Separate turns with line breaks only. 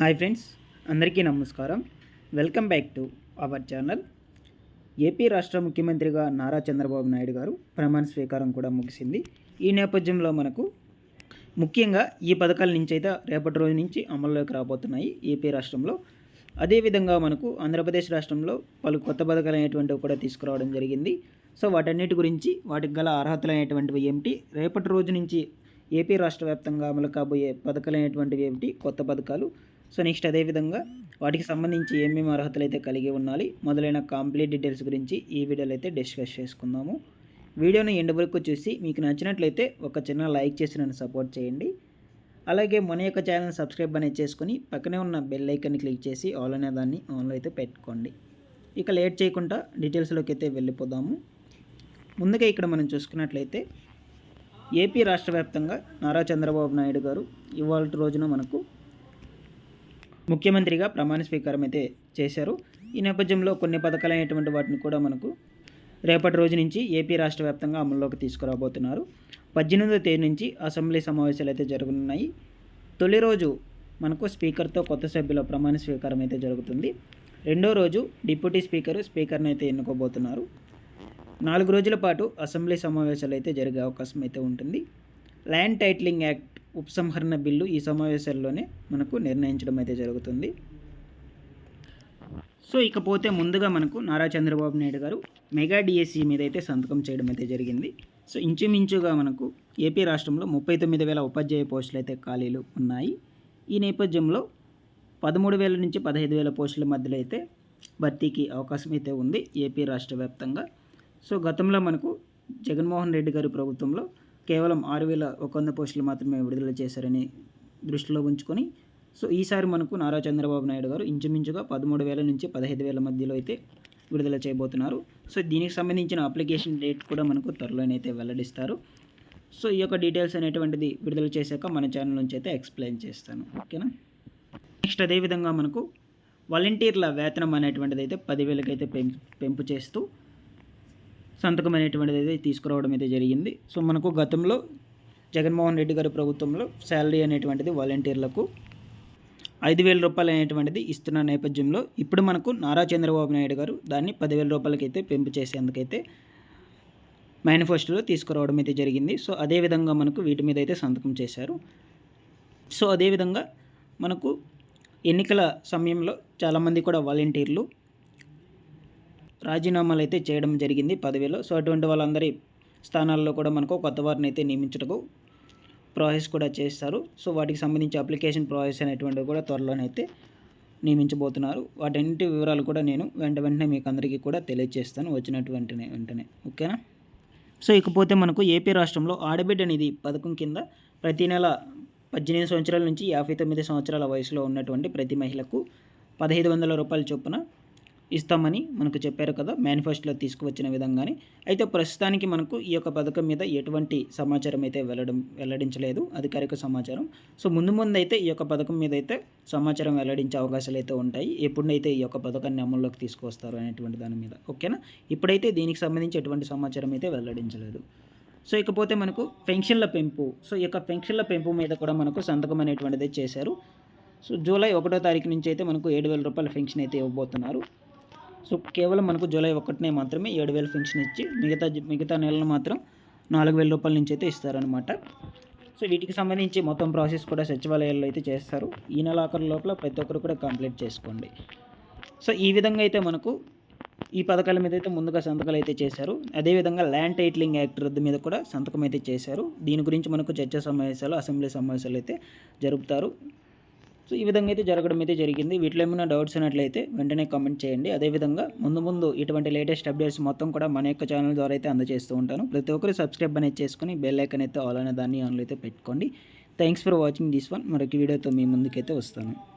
Hi friends అందరికీ నమస్కారం. Welcome back to our channel. AP రాష్ట్ర ముఖ్యమంత్రిగా నారా చంద్రబాబు నాయుడు గారు ప్రమాణ స్వీకారం కూడా ముగిసింది. ఈ నేపథ్యంలో మనకు ముఖ్యంగా ఈ పథకాల నుంచి అయితే రేపటి రోజు నుంచి అమల్లోకి రాబోతున్నాయి ఏపీ రాష్ట్రంలో. అదేవిధంగా మనకు ఆంధ్రప్రదేశ్ రాష్ట్రంలో పలు కొత్త పథకాలు అనేటువంటివి కూడా తీసుకురావడం జరిగింది. సో వాటన్నిటి గురించి వాటికి గల అర్హతలు అనేటువంటివి ఏమిటి? రేపటి రోజు నుంచి ఏపీ రాష్ట్ర వ్యాప్తంగా అమలు కాబోయే పథకాలు అనేటువంటివి ఏమిటి? కొత్త పథకాలు. సో నెక్స్ట్ అదేవిధంగా వాటికి సంబంధించి ఏమేమి అర్హతలు అయితే కలిగి ఉండాలి మొదలైన కంప్లీట్ డీటెయిల్స్ గురించి ఈ వీడియోలో అయితే డిస్కస్ చేసుకుందాము. వీడియోని ఎండ్ వరకు చూసి మీకు నచ్చినట్లయితే ఒక చిన్న లైక్ చేసి నన్ను సపోర్ట్ చేయండి. అలాగే మన యొక్క ఛానల్ సబ్స్క్రైబ్ అనేది చేసుకుని పక్కనే ఉన్న బెల్ ఐకన్ని క్లిక్ చేసి ఆల్ అనే దాన్ని ఆన్లో అయితే పెట్టుకోండి. ఇక లేట్ చేయకుండా డీటెయిల్స్లోకి అయితే వెళ్ళిపోదాము. ముందుగా ఇక్కడ మనం చూసుకున్నట్లయితే ఏపీ రాష్ట్ర వ్యాప్తంగా నారా చంద్రబాబు నాయుడు గారు ఇవాళ రోజున మనకు ముఖ్యమంత్రిగా ప్రమాణ స్వీకారం అయితే చేశారు. ఈ నేపథ్యంలో కొన్ని పథకాలు అనేటువంటి వాటిని కూడా మనకు రేపటి రోజు నుంచి ఏపీ రాష్ట్ర వ్యాప్తంగా అమల్లోకి తీసుకురాబోతున్నారు. పద్దెనిమిదో తేదీ నుంచి అసెంబ్లీ సమావేశాలు అయితే జరగనున్నాయి. తొలి రోజు మనకు స్పీకర్తో కొత్త సభ్యుల ప్రమాణ స్వీకారం అయితే జరుగుతుంది. రెండో రోజు డిప్యూటీ స్పీకర్ స్పీకర్ని అయితే ఎన్నుకోబోతున్నారు. నాలుగు రోజుల పాటు అసెంబ్లీ సమావేశాలు అయితే జరిగే అవకాశం అయితే ఉంటుంది. ల్యాండ్ టైటిలింగ్ యాక్ట్ ఉపసంహరణ బిల్లు ఈ సమావేశాల్లోనే మనకు నిర్ణయించడం అయితే జరుగుతుంది. సో ఇకపోతే ముందుగా మనకు నారా చంద్రబాబు నాయుడు గారు మెగా డిఎస్సి మీద అయితే సంతకం చేయడం అయితే జరిగింది. సో ఇంచుమించుగా మనకు ఏపీ రాష్ట్రంలో ముప్పై తొమ్మిది వేల ఉపాధ్యాయ పోస్టులు అయితే ఖాళీలు ఉన్నాయి. ఈ నేపథ్యంలో పదమూడు వేల నుంచి పదహైదు వేల పోస్టుల మధ్యలో అయితే భర్తీకి అవకాశం అయితే ఉంది ఏపీ రాష్ట్ర వ్యాప్తంగా. సో గతంలో మనకు జగన్మోహన్ రెడ్డి గారి ప్రభుత్వంలో కేవలం ఆరు వేల ఒక వంద పోస్టులు మాత్రమే విడుదల చేశారని దృష్టిలో ఉంచుకొని సో ఈసారి మనకు నారా చంద్రబాబు నాయుడు గారు ఇంచుమించుగా పదమూడు వేల నుంచి పదహైదు వేల మధ్యలో అయితే విడుదల చేయబోతున్నారు. సో దీనికి సంబంధించిన అప్లికేషన్ డేట్ కూడా మనకు త్వరలోనైతే వెల్లడిస్తారు. సో ఈ యొక్క డీటెయిల్స్ అనేటువంటిది విడుదల చేశాక మన ఛానల్ నుంచి అయితే ఎక్స్ప్లెయిన్ చేస్తాను. ఓకేనా? నెక్స్ట్ అదేవిధంగా మనకు వాలంటీర్ల వేతనం అనేటువంటిది అయితే పదివేలకైతే పెంపు పెంపు చేస్తూ సంతకం అనేటువంటిది అయితే తీసుకురావడం అయితే జరిగింది. సో మనకు గతంలో జగన్మోహన్ రెడ్డి గారి ప్రభుత్వంలో శాలరీ అనేటువంటిది వాలంటీర్లకు ఐదు వేల రూపాయలు అనేటువంటిది ఇస్తున్న నేపథ్యంలో ఇప్పుడు మనకు నారా చంద్రబాబు నాయుడు గారు దాన్ని పదివేల రూపాయలకైతే పెంపు చేసేందుకైతే మేనిఫెస్టోలో తీసుకురావడం అయితే జరిగింది. సో అదేవిధంగా మనకు వీటి మీద అయితే సంతకం చేశారు. సో అదేవిధంగా మనకు ఎన్నికల సమయంలో చాలామంది కూడా వాలంటీర్లు రాజీనామాలు అయితే చేయడం జరిగింది పదవిలో. సో అటువంటి వాళ్ళందరి స్థానాల్లో కూడా మనకు కొత్త వారిని అయితే నియమించటకు ప్రాసెస్ కూడా చేస్తారు. సో వాటికి సంబంధించి అప్లికేషన్ ప్రాసెస్ అనేటువంటివి కూడా త్వరలోనైతే నియమించబోతున్నారు. వాటన్నింటి వివరాలు కూడా నేను వెంట వెంటనే మీకు అందరికీ కూడా తెలియజేస్తాను వచ్చినటువంటి వెంటనే వెంటనే. ఓకేనా? సో ఇకపోతే మనకు ఏపీ రాష్ట్రంలో ఆడబిడ్డ నిధి పథకం కింద ప్రతి నెల పద్దెనిమిది సంవత్సరాల నుంచి యాభై తొమ్మిది సంవత్సరాల వయసులో ఉన్నటువంటి ప్రతి మహిళకు పదహైదు వందల రూపాయల చొప్పున ఇస్తామని మనకు చెప్పారు కదా మేనిఫెస్టోలో తీసుకువచ్చిన విధంగానే. అయితే ప్రస్తుతానికి మనకు ఈ యొక్క పథకం మీద ఎటువంటి సమాచారం అయితే వెళ్ళడం వెల్లడించలేదు అధికారిక సమాచారం. సో ముందు ముందు అయితే ఈ యొక్క పథకం మీద అయితే సమాచారం వెల్లడించే అవకాశాలు అయితే ఉంటాయి. ఎప్పుడైతే ఈ యొక్క పథకాన్ని అమల్లోకి తీసుకొస్తారు అనేటువంటి దాని మీద. ఓకేనా? ఇప్పుడైతే దీనికి సంబంధించి ఎటువంటి సమాచారం అయితే వెల్లడించలేదు. సో ఇకపోతే మనకు పెన్షన్ల పెంపు. సో ఈ యొక్క పెన్షన్ల పెంపు మీద కూడా మనకు సంతకం అనేటువంటిది చేశారు. సో జూలై ఒకటో తారీఖు నుంచి అయితే మనకు ఏడు వేల రూపాయల పెన్షన్ అయితే ఇవ్వబోతున్నారు. సో కేవలం మనకు జూలై ఒకటినే మాత్రమే ఏడు వేల పెన్షన్ ఇచ్చి మిగతా మిగతా నెలలు మాత్రం నాలుగు వేల రూపాయల నుంచి అయితే ఇస్తారనమాట సో వీటికి సంబంధించి మొత్తం ప్రాసెస్ కూడా సచివాలయాల్లో అయితే చేస్తారు. ఈ నెల ఆఖరి లోపల ప్రతి ఒక్కరు కూడా కంప్లీట్ చేసుకోండి. సో ఈ విధంగా అయితే మనకు ఈ పథకాల మీద అయితే ముందుగా సంతకాలు అయితే చేశారు. అదేవిధంగా ల్యాండ్ టైటిలింగ్ యాక్ట్ రద్దు మీద కూడా సంతకం అయితే చేశారు. దీని గురించి మనకు చర్చ సమావేశాలు అసెంబ్లీ సమావేశాలు అయితే జరుపుతారు. సో ఈ విధంగా అయితే జరగడం అయితే జరిగింది. వీటిలో ఏమైనా డౌట్స్ ఉన్నట్లయితే వెంటనే కామెంట్ చేయండి. అదేవిధంగా ముందు ముందు ఇటువంటి లేటెస్ట్ అప్డేట్స్ మొత్తం కూడా మన యొక్క ఛానల్ ద్వారా అయితే అందజేస్తూ ఉంటాను. ప్రతి ఒక్కరు సబ్స్క్రైబ్ అనేది చేసుకుని బెల్ ఐకన్ అయితే ఆల్ అనే దాన్ని ఆన్లో అయితే పెట్టుకోండి. Thanks for watching this one. మరొక వీడియోతో మీ ముందుకైతే వస్తాను.